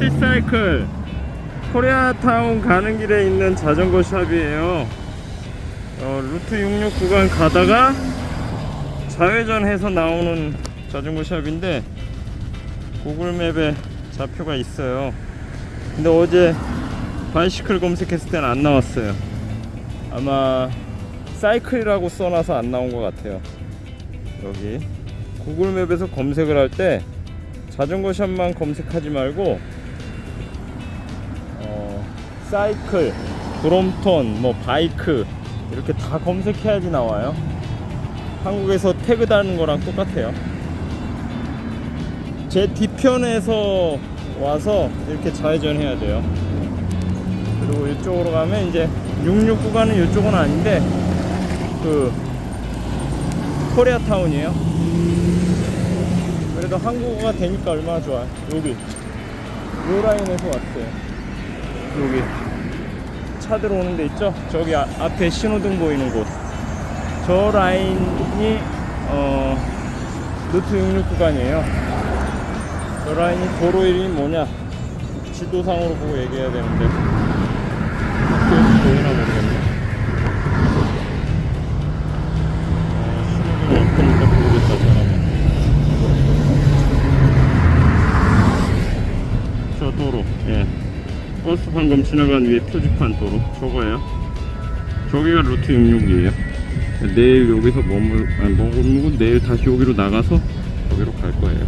세이프티 사이클 코리아타운 가는 길에 있는 자전거 샵이에요. 어, 루트 66 구간 가다가 좌회전해서 나오는 자전거 샵인데 구글맵에 좌표가 있어요. 근데 어제 바이시클 검색했을 때는 안 나왔어요. 아마 사이클이라고 써놔서 안 나온 것 같아요. 여기 구글맵에서 검색을 할 때 자전거 샵만 검색하지 말고 어, 사이클, 브롬톤, 뭐 바이크 이렇게 다 검색해야지 나와요. 한국에서 태그 다는 거랑 똑같아요. 제 뒤편에서 와서 이렇게 좌회전해야 돼요. 그리고 이쪽으로 가면 이제 66 구간은 이쪽은 아닌데 그 코리아 타운이에요. 그래도 한국어가 되니까 얼마나 좋아. 여기 요 라인에서 왔어요. 여기 차 들어오는 데 있죠? 저기 아- 앞에 신호등 보이는 곳. 저 라인이 어 루트 66 구간이에요. 저 라인이 도로 이름이 뭐냐? 지도상으로 보고 얘기해야 되는데 학교에서 보이나 모르겠네. 어, 신호등 사람은. 저 도로, 예. 버스 방금 지나간 위에 표지판 도로, 저거예요. 저기가 루트 66이에요. 내일 여기서 머물, 아니 머물고 내일 다시 여기로 나가서 여기로 갈 거예요.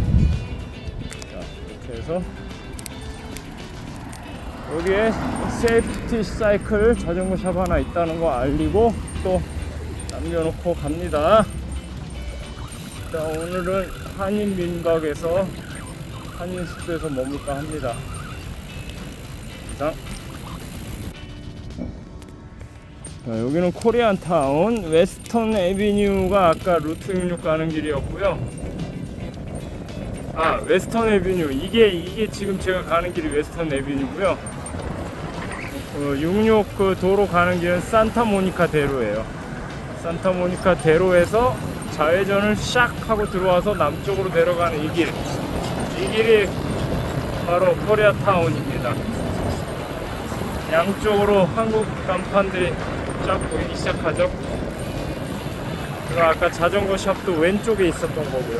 자, 이렇게 해서 여기에 세이프티 사이클 자전거 샵 하나 있다는 거 알리고 또 남겨놓고 갑니다. 자, 오늘은 한인 민박에서 한인 숙소에서 머물까 합니다. 이상. 자, 여기는 코리안 타운 웨스턴 에비뉴가 아까 루트 66 가는 길이었고요. 아 웨스턴 에비뉴 이게 이게 지금 제가 가는 길이 웨스턴 에비뉴고요. 어, 66 그 도로 가는 길은 산타모니카 대로예요. 산타모니카 대로에서 좌회전을 샥 하고 들어와서 남쪽으로 내려가는 이 길. 이 길이 바로 코리아타운입니다. 양쪽으로 한국 간판들이 쫙 보이기 시작하죠. 그리고 아까 자전거 샵도 왼쪽에 있었던 거고요.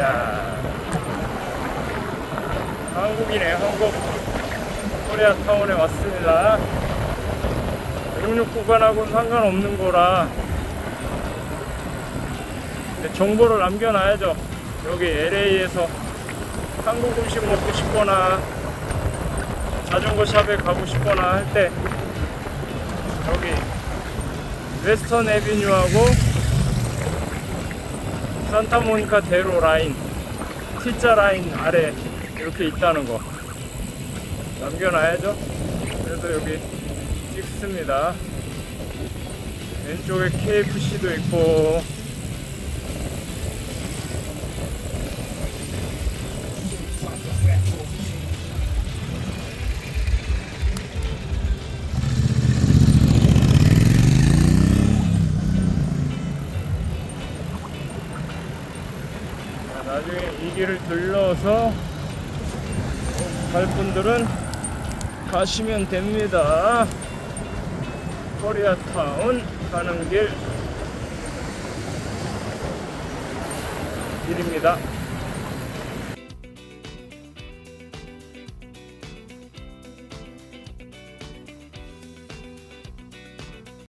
야 한국이네 한국 코리아 타운에 왔습니다. 66 구간하고는 상관없는 거라 정보를 남겨놔야죠. 여기 LA에서 한국 음식 먹고 싶거나 자전거 샵에 가고 싶거나 할 때 여기 웨스턴 에비뉴하고 산타모니카 대로 라인 T자 라인 아래 이렇게 있다는 거 남겨놔야죠. 그래서 여기 찍습니다. 왼쪽에 KFC도 있고 길을 들러서 갈 분들은 가시면 됩니다. 코리아타운 가는 길 길입니다.